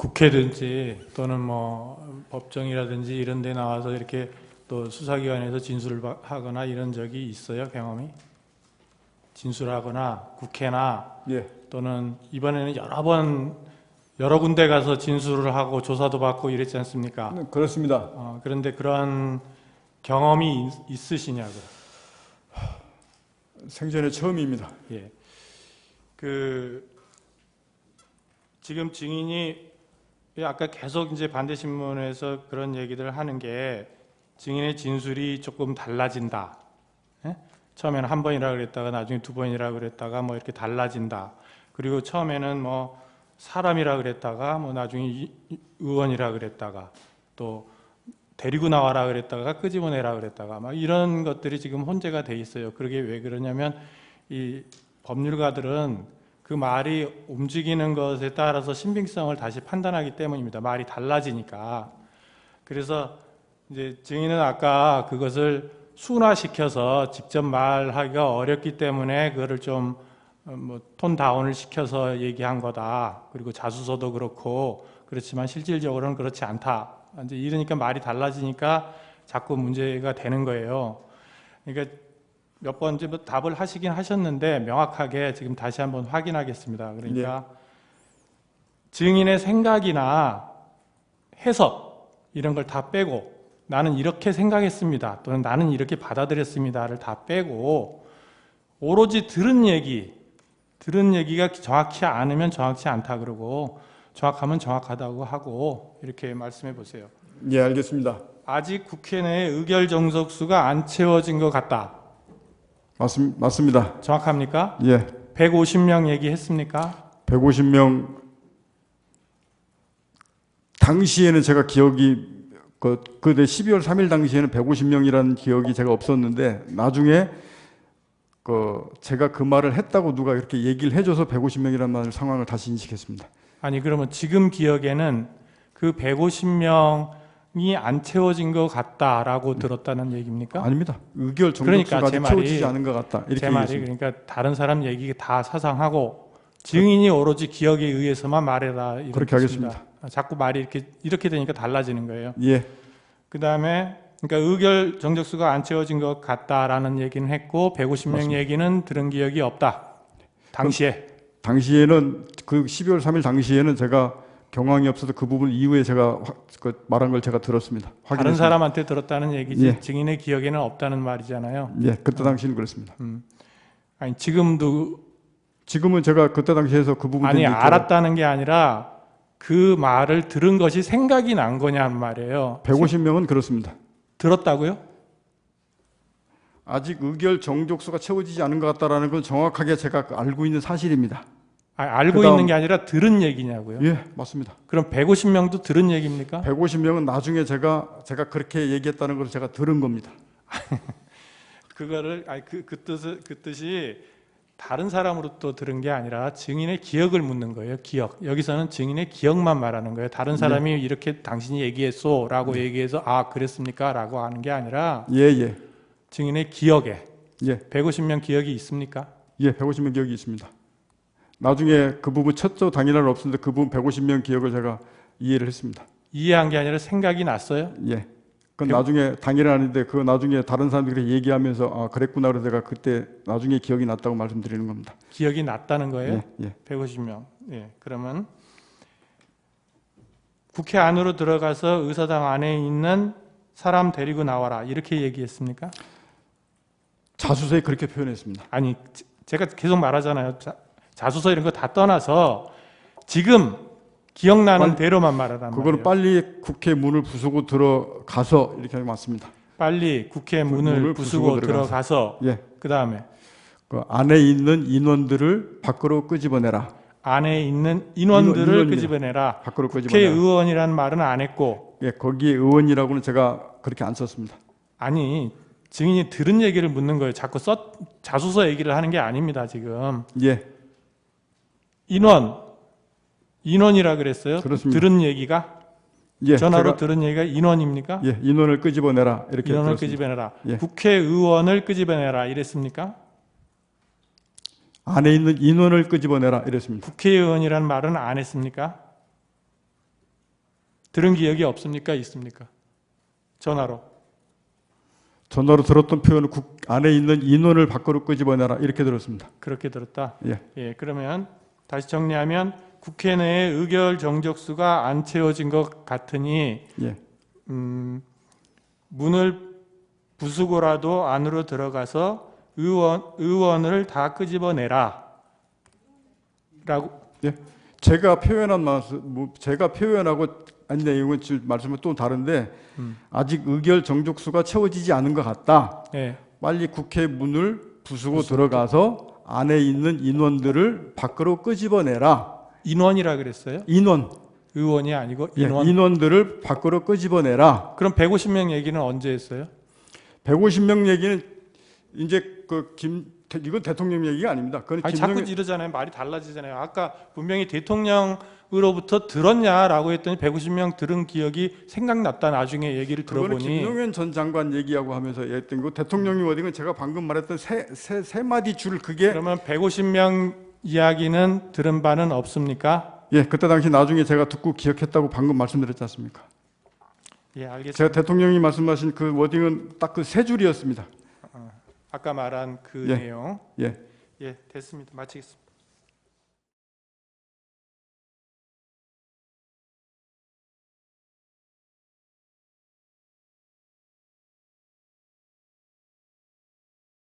국회든지 또는 뭐 법정이라든지 이런 데 나와서 이렇게 또 수사기관에서 진술을 바- 하거나 이런 적이 있어요, 경험이? 진술하거나 국회나 예, 또는 이번에는 여러 번 여러 군데 가서 진술을 하고 조사도 받고 이랬지 않습니까? 네, 그렇습니다. 어, 그런데 그런 경험이 있- 있으시냐고요? 생전에 처음입니다. 예. 그 지금 증인이 아까 계속 이제 반대 신문에서 그런 얘기들 하는 게 증인의 진술이 조금 달라진다. 예? 처음에는 한 번이라 그랬다가 나중에 두 번이라 그랬다가 뭐 이렇게 달라진다. 그리고 처음에는 뭐 사람이라 그랬다가 뭐 나중에 의원이라 그랬다가 또 데리고 나와라 그랬다가 끄집어내라 그랬다가 막 이런 것들이 지금 혼재가 돼 있어요. 그러게 왜 그러냐면 이 법률가들은 그 말이 움직이는 것에 따라서 신빙성을 다시 판단하기 때문입니다. 말이 달라지니까. 그래서 이제 증인은 아까 그것을 순화시켜서 직접 말하기가 어렵기 때문에 그거를 좀 어, 뭐톤 다운을 시켜서 얘기한 거다. 그리고 자수서도 그렇고 그렇지만 실질적으로는 그렇지 않다. 이제 이러니까 말이 달라지니까 자꾸 문제가 되는 거예요. 그러니까 몇번 이제 뭐 답을 하시긴 하셨는데 명확하게 지금 다시 한번 확인하겠습니다. 그러니까 증인의 생각이나 해석 이런 걸 다 빼고 나는 이렇게 생각했습니다. 또는 나는 이렇게 받아들였습니다를 다 빼고 오로지 들은 얘기, 들은 얘기가 정확치 않으면 정확치 않다 그러고 정확하면 정확하다고 하고 이렇게 말씀해 보세요. 예, 알겠습니다. 아직 국회 내에 의결 정석수가 안 채워진 것 같다. 맞습, 맞습니다. 정확합니까? 예, 150명 얘기했습니까? 150명 당시에는 제가 기억이 그 그때 12월 3일 당시에는 150명이라는 기억이 제가 없었는데 나중에 그 제가 그 말을 했다고 누가 이렇게 얘기를 해줘서 150명이라는 말 상황을 다시 인식했습니다. 아니 그러면 지금 기억에는 그 150명 이안 채워진 것 같다라고 들었다는 얘기입니까? 아닙니다. 의결 그러니까 아직 말이- 채워지지 않은 것 같다. 이렇게 제 말이 얘기했습니다. 그러니까 다른 사람 얘기 다 사상하고 증인이 오로지 기억에 의해서만 말해라 그렇게 뜻입니다. 하겠습니다. 아, 자꾸 말이 이렇게 이렇게 되니까 달라지는 거예요. 예, 그 다음에 그러니까 의결 정적수가 안 채워진 것 같다라는 얘기는 했고 150명 맞습니다. 얘기는 들은 기억이 없다. 당시에 당시에는 그 12월 3일 당시에는 제가 경황이 없어서 그 부분 이후에 제가 화- 그 말한 걸 제가 들었습니다. 다른 확인했습니다. 사람한테 들었다는 얘기지 예. 증인의 기억에는 없다는 말이잖아요. 예, 그때 당시는 그렇습니다. 아니 지금도 지금은 제가 그때 당시에서 그 부분 아니 알았다는 게 아니라 그 말을 들은 것이 생각이 난 거냐는 말이에요. 150명은 그렇습니다. 들었다고요? 아직 의결 정족수가 채워지지 않은 것 같다라는 건 정확하게 제가 알고 있는 사실입니다. 아, 알고 그다음- 있는 게 아니라 들은 얘기냐고요? 예, 맞습니다. 그럼 150명도 들은 얘기입니까? 150명은 나중에 제가 제가 그렇게 얘기했다는 걸 제가 들은 겁니다. 그거를 아니 그, 그 뜻을 그 뜻이 다른 사람으로 또 들은 게 아니라 증인의 기억을 묻는 거예요. 기억. 여기서는 증인의 기억만 말하는 거예요. 다른 사람이 이렇게 당신이 얘기했소라고 얘기해서 아 그랬습니까라고 하는 게 아니라 예, 예, 증인의 기억에 예, 150명 기억이 있습니까? 예, 150명 기억이 있습니다. 나중에 그 부분 첫조 당일날 없었는데 그 부분 150명 기억을 제가 이해를 했습니다. 이해한 게 아니라 생각이 났어요. 예. 그건 그- 나중에 당일은 아닌데 그 나중에 다른 사람들이 얘기하면서 아 그랬구나 그래서 제가 그때 나중에 기억이 났다고 말씀드리는 겁니다. 기억이 났다는 거예요. 예, 예. 150명. 예. 그러면 국회 안으로 들어가서 의사당 안에 있는 사람 데리고 나와라. 이렇게 얘기했습니까? 자수서에 그렇게 표현했습니다. 아니, 제- 제가 계속 말하잖아요. 자, 자수서 이런 거 다 떠나서 지금 기억나는 빨리- 대로만 그거는 말이에요. 빨리 국회 문을 부수고 들어가서 이렇게 게 맞습니다. 빨리 국회 문을, 문을 부수고, 부수고 들어가서 예. 그 다음에 그 안에 있는 인원들을 밖으로 끄집어내라. 안에 있는 인원들을 인원입니다. 끄집어내라. 밖으로 끄집어내라. 국회의원이라는 말은 안 했고 예, 거기에 의원이라고는 제가 그렇게 안 썼습니다. 아니 증인이 들은 얘기를 묻는 거예요. 자꾸 써 자수서 얘기를 하는 게 아닙니다. 지금 예, 인원 인원이라 그랬어요. 그렇습니다. 들은 얘기가 예, 전화로 들은 얘기가 인원입니까? 예, 인원을 끄집어내라 이렇게 인원을 들었습니다. 끄집어내라. 예. 국회의원을 끄집어내라 이랬습니까? 안에 있는 인원을 끄집어내라 이랬습니다. 국회의원이라는 말은 안 했습니까? 들은 기억이 없습니까? 있습니까? 전화로. 전화로 들었던 표현은 국 안에 있는 인원을 밖으로 끄집어내라 이렇게 들었습니다. 그렇게 들었다. 예. 예, 그러면 다시 정리하면 국회 내에 의결 정적수가 안 채워진 것 같으니 예. 음, 문을 부수고라도 안으로 들어가서 의원 의원을 다 끄집어내라. 라고 제가 표현한 말씀, 뭐 제가 표현하고 아니 내용은 지금 말씀은 또 다른데 음. 아직 의결 정족수가 채워지지 않은 것 같다. 예, 빨리 국회 문을 부수고 들어가서 안에 있는 인원들을 밖으로 끄집어내라. 인원이라 그랬어요. 인원, 의원이 아니고 예, 인원. 인원들을 밖으로 끄집어내라. 그럼 150명 얘기는 언제 했어요? 150명 얘기는 이제 그 김 이건 대통령 얘기가 아닙니다. 그건 아니 김영애 자꾸 이러잖아요. 말이 달라지잖아요. 아까 분명히 대통령으로부터 들었냐라고 했더니 150명 들은 기억이 생각났다. 나중에 얘기를 들어보니 김용현 전 장관 얘기하고 하면서 했던 거 대통령이 어디 건 제가 방금 말했던 세, 세, 세 마디 줄 그게 그러면 150명 이야기는 들은 바는 없습니까? 예 그때 당시 나중에 제가 듣고 기억했다고 방금 말씀드렸지 않습니까? 예, 알겠습니다. 제가 대통령이 말씀하신 그 워딩은 딱 그 세 줄이었습니다. 아까 말한 그 예. 내용. 예. 예, 됐습니다. 마치겠습니다.